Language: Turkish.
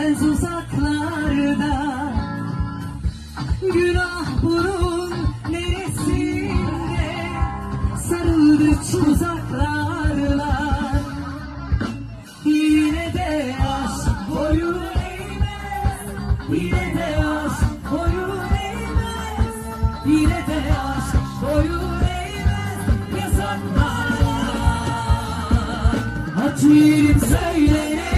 Görünmez uzaklarda. Günah bunun neresinde? Sarıldı tuzaklarla Yine de aşk boyun eğmez. Yine de aşk boyun eğmez. Yine de aşk boyun eğmez. Yasaklarla Hatirim söyleyemez